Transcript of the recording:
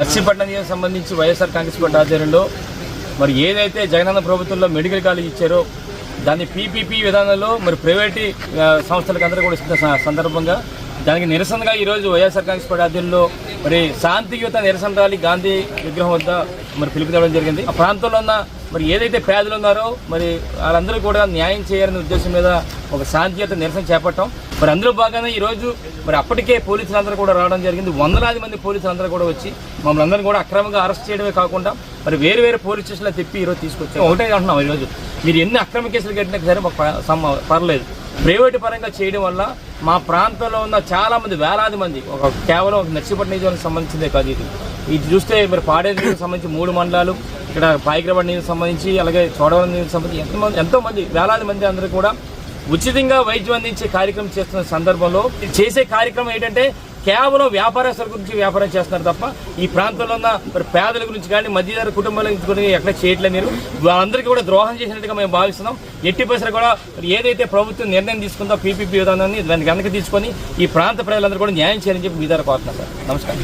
నర్సీపట్నం సంబంధించి వైఎస్ఆర్ కాంగ్రెస్ పార్టీ ఆధ్వర్యంలో మరి ఏదైతే జగనన్న ప్రభుత్వంలో మెడికల్ కాలేజ్ ఇచ్చారో దాన్ని పీపీపీ విధానంలో మరి ప్రైవేటు సంస్థలకు అందరూ కూడా ఇస్తున్న సందర్భంగా దానికి నిరసనగా ఈరోజు వైఎస్ఆర్ కాంగ్రెస్ పార్టీ ఆధ్వర్యంలో మరి శాంతియుత నిరసన ర్యాలీ గాంధీ విగ్రహం వద్ద మరి పిలుపుదవడం జరిగింది. ఆ ప్రాంతంలో ఉన్న మరి ఏదైతే పేదలు ఉన్నారో మరి వాళ్ళందరూ కూడా న్యాయం చేయాలనే ఉద్దేశం మీద ఒక శాంతియుత నిరసన చేపట్టాం. మరి అందులో భాగంగా ఈరోజు మరి అప్పటికే పోలీసులందరూ కూడా రావడం జరిగింది. వందలాది మంది పోలీసులందరూ కూడా వచ్చి మమ్మల్ని అందరినీ కూడా అక్రమంగా అరెస్ట్ చేయడమే కాకుండా మరి వేరు వేరే పోలీస్ స్టేషన్లో తిప్పి ఈరోజు తీసుకొచ్చాం ఒకటే అంటున్నాం ఈరోజు. మీరు ఎన్ని అక్రమ కేసులు కట్టినా సరే మాకు సమ్మ పర్లేదు. ప్రైవేట్ పరంగా చేయడం వల్ల మా ప్రాంతంలో ఉన్న చాలా మంది వేలాది మంది ఒక కేవలం ఒక నర్సీపట్నం నియోజకవర్గం సంబంధించిందే కాదు ఇది. ఇది చూస్తే మరి పాడేరు సంబంధించి మూడు మండలాలు ఇక్కడ పాయిగ్రబడ్ నీళ్ళకి సంబంధించి అలాగే చోడవరం నియోజకవర్గానికి సంబంధించి ఎంతమంది ఎంతో మంది వేలాది మంది అందరూ కూడా ఉచితంగా వైద్యం అందించే కార్యక్రమం చేస్తున్న సందర్భంలో ఇది చేసే కార్యక్రమం ఏంటంటే కేవలం వ్యాపారస్తుల గురించి వ్యాపారం చేస్తున్నారు తప్ప ఈ ప్రాంతంలో ఉన్న మరి పేదల గురించి కానీ మధ్యతర కుటుంబాల గురించి ఎక్కడ చేయట్లేదు మీరు. వాళ్ళందరికీ కూడా ద్రోహం చేసినట్టుగా మేము భావిస్తున్నాం. ఎట్టి పరిసర కూడా ఏదైతే ప్రభుత్వం నిర్ణయం తీసుకుందో పీపీపీ విధానాన్ని దాన్ని కనుక తీసుకొని ఈ ప్రాంత ప్రజలందరూ కూడా న్యాయం చేయాలని చెప్పి మీ ద్వారా కోరుతున్నాం సార్. నమస్కారం.